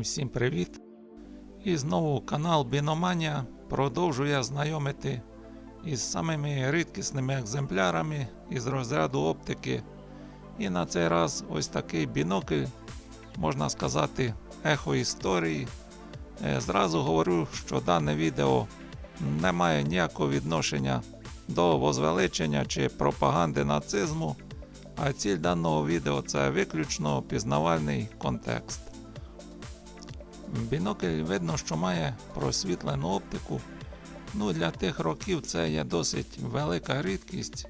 Всім привіт! І знову канал Біноманія продовжує знайомити із самими рідкісними екземплярами із розряду оптики. І на цей раз ось такий бінокль, можна сказати, ехо історії. Е, Зразу говорю, що дане відео не має ніякого відношення до возвеличення чи пропаганди нацизму, а ціль даного відео це виключно пізнавальний контекст. Бінокль видно, що має просвітлену оптику. Ну, для тих років це є досить велика рідкість.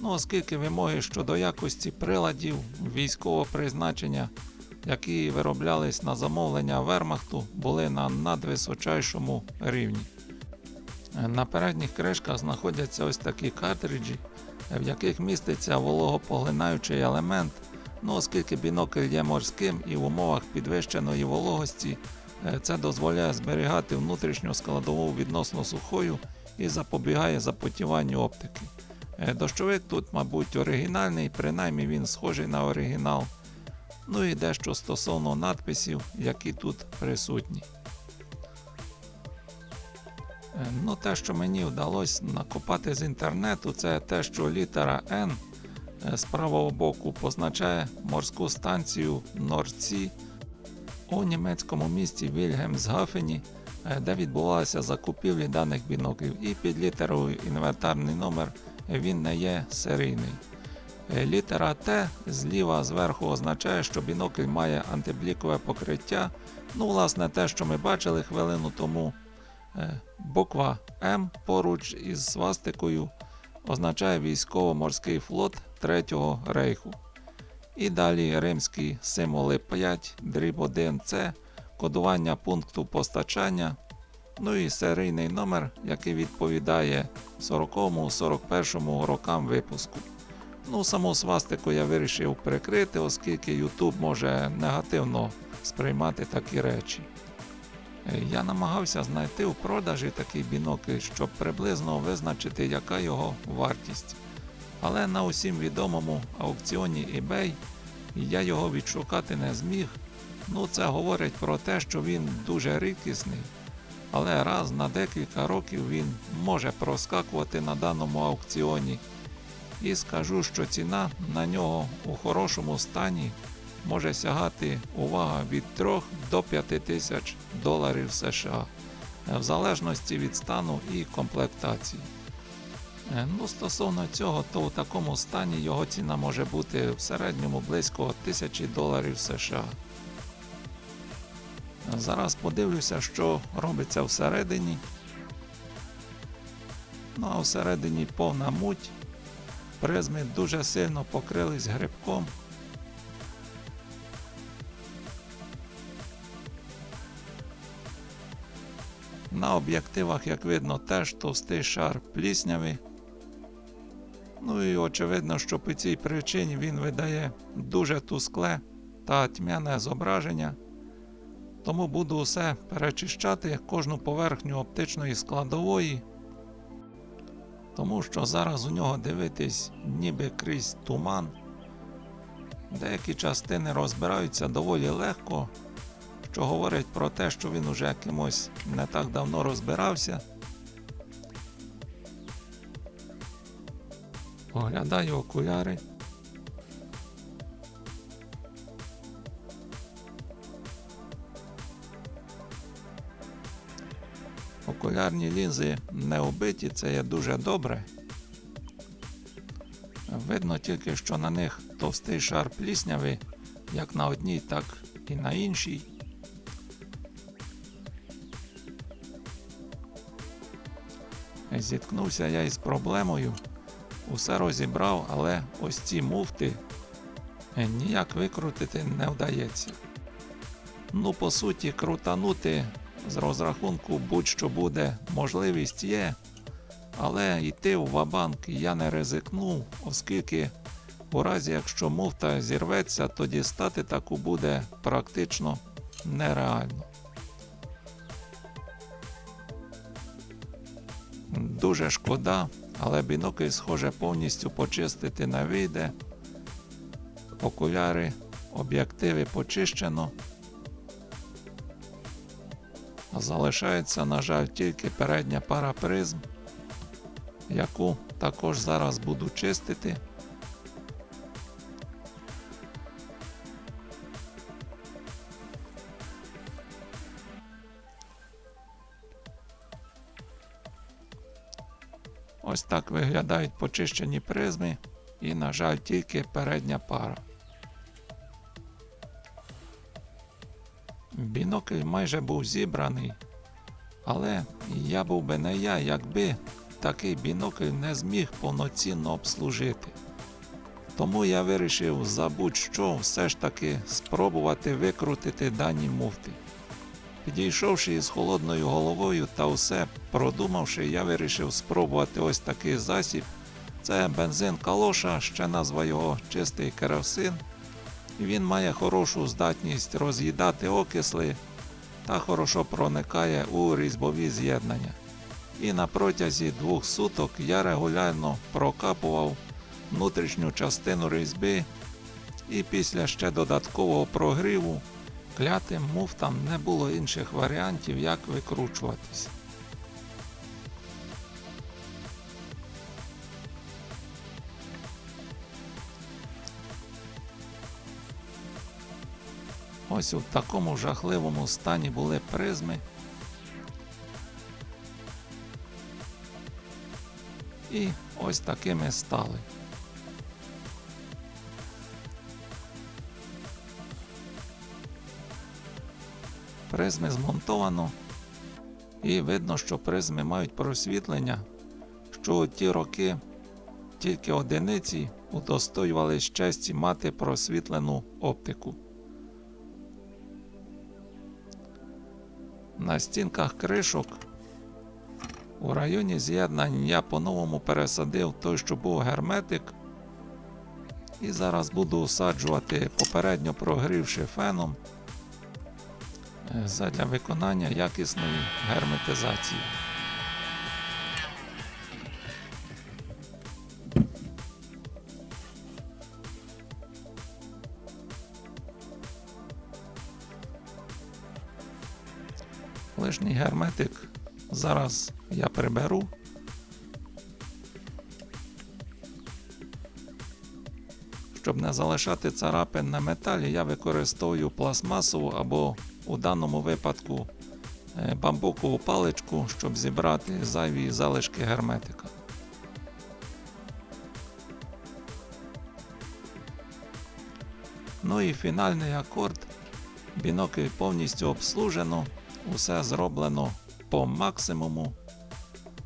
Ну, оскільки вимоги щодо якості приладів військового призначення, які вироблялись на замовлення Вермахту, були на надвисочайшому рівні. На передніх кришках знаходяться ось такі картриджі, в яких міститься вологопоглинаючий елемент. Ну, оскільки бінокль є морським і в умовах підвищеної вологості, е, це дозволяє зберігати внутрішню складову відносно сухою і запобігає запотіванню оптики. Е, Дощовик тут, мабуть, оригінальний, принаймні він схожий на оригінал. Ну і дещо стосовно надписів, які тут присутні. Е, Ну, те, що мені вдалося накопати з інтернету, це те, що літера N з правого боку позначає морську станцію Нордсі у німецькому місті Вільгельмсгафені, е, де відбувалися закупівлі даних біноклів. І під літерою інвентарний номер він не є серійний. Е, Літера Т зліва зверху означає, що бінокль має антиблікове покриття. Ну, власне, те, що ми бачили хвилину тому. Е, Буква М поруч із свастикою означає військово-морський флот Третього рейху. І далі римські символи 5, дріб 1 С, кодування пункту постачання. Ну і серійний номер, який відповідає 40-41 рокам випуску. Ну, саму свастику я вирішив прикрити, оскільки YouTube може негативно сприймати такі речі. Я намагався знайти у продажі такий бінокль, щоб приблизно визначити, яка його вартість. Але на усім відомому аукціоні eBay я його відшукати не зміг. Ну, це говорить про те, що він дуже рідкісний, але раз на декілька років він може проскакувати на даному аукціоні. І скажу, що ціна на нього у хорошому стані може сягати увага від 3 до 5 тисяч доларів США, в залежності від стану і комплектації. Е, Ну, стосовно цього, то у такому стані його ціна може бути в середньому близько 1000 доларів США. Зараз подивлюся, що робиться всередині. Ну а всередині повна муть. Призми дуже сильно покрились грибком. На об'єктивах, як видно, теж товстий шар плісняви. Ну і очевидно, що по цій причині він видає дуже тускле та тьмяне зображення. Тому буду усе перечищати кожну поверхню оптичної складової. Тому що зараз у нього дивитись ніби крізь туман. Деякі частини розбираються доволі легко, що говорить про те, що він уже кимось не так давно розбирався. Оглядаю окуляри. Окулярні лінзи не убиті, це є дуже добре. Видно тільки, що на них товстий шар плісняви, як на одній, так і на іншій. Зіткнувся я із проблемою. Усе розібрав, але ось ці муфти ніяк викрутити не вдається. Ну, по суті, крутанути з розрахунку будь-що буде можливість є, але йти в вабанк я не ризикнув, оскільки у разі якщо муфта зірветься, то дістати таку буде практично нереально. Дуже шкода, але бінокль, схоже, повністю почистити не вийде. Окуляри, об'єктиви почищено. Залишається, на жаль, тільки передня пара призм, яку також зараз буду чистити. Ось так виглядають почищені призми і, на жаль, тільки передня пара. Бінокль майже був зібраний, але я був би не я, якби такий бінокль не зміг повноцінно обслужити. Тому я вирішив за будь-що все ж таки спробувати викрутити дані муфти. Підійшовши із холодною головою та все продумавши, я вирішив спробувати ось такий засіб. Це бензин калоша, ще назва його чистий керосин. Він має хорошу здатність роз'їдати окисли та хорошо проникає у різьбові з'єднання. І на протязі двох суток я регулярно прокапував внутрішню частину різьби, і після ще додаткового прогріву клятим муфтам не було інших варіантів, як викручуватись. Ось у такому жахливому стані були призми. І ось такими стали. Призми змонтовано, і видно, що призми мають просвітлення, що у ті роки тільки одиниці удостоювались честі мати просвітлену оптику. На стінках кришок у районі з'єднань я по-новому пересадив той, що був герметик. І зараз буду усаджувати попередньо прогрівши феном задля виконання якісної герметизації. Лишній герметик зараз я приберу. Щоб не залишати царапин на металі, я використовую пластмасову або у даному випадку е, бамбукову паличку, щоб зібрати зайві залишки герметика. Ну і фінальний акорд. Бінокль повністю обслужено, усе зроблено по максимуму.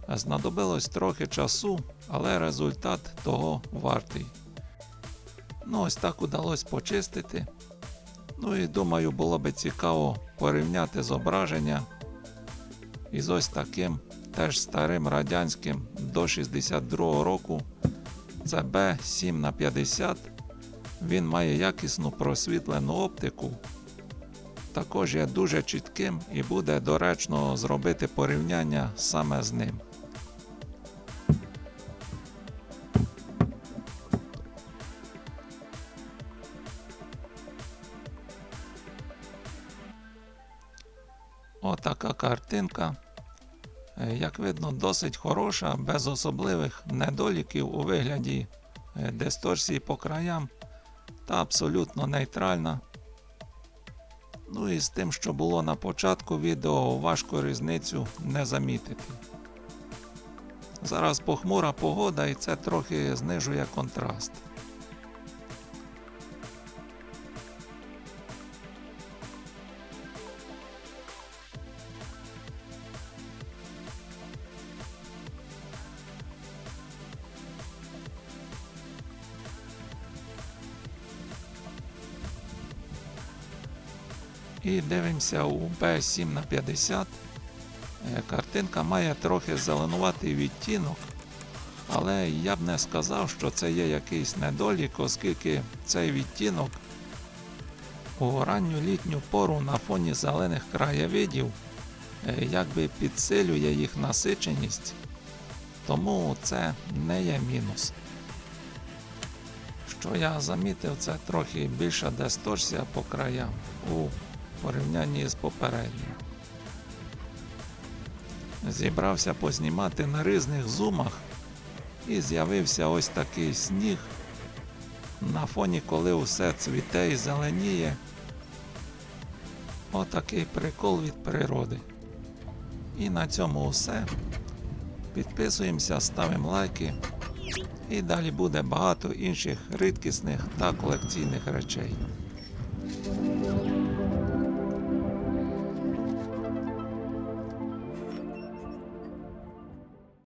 Знадобилось трохи часу, але результат того вартий. Ну, ось так удалось почистити. Ну і думаю, було би цікаво порівняти зображення із ось таким теж старим радянським до 62 року. Це B7 на 50 Він має якісну просвітлену оптику. Також є дуже чітким і буде доречно зробити порівняння саме з ним. Отака картинка. Е, Як видно, досить хороша, без особливих недоліків у вигляді е, дисторсії по краям та абсолютно нейтральна. Ну і з тим, що було на початку відео, важко різницю не замітити. Зараз похмура погода і це трохи знижує контраст. І дивимося у B7 на 50. Е, Картинка має трохи зеленуватий відтінок, але я б не сказав, що це є якийсь недолік, оскільки цей відтінок у ранню літню пору на фоні зелених краєвидів е, якби підсилює їх насиченість, тому це не є мінус. Що я замітив, це трохи більша дисторсія по краям у порівнянні з попереднім. Зібрався познімати на різних зумах і з'явився ось такий сніг. На фоні, коли усе цвіте і зеленіє. Отакий прикол від природи. І на цьому все. Підписуємося, ставимо лайки. І далі буде багато інших рідкісних та колекційних речей.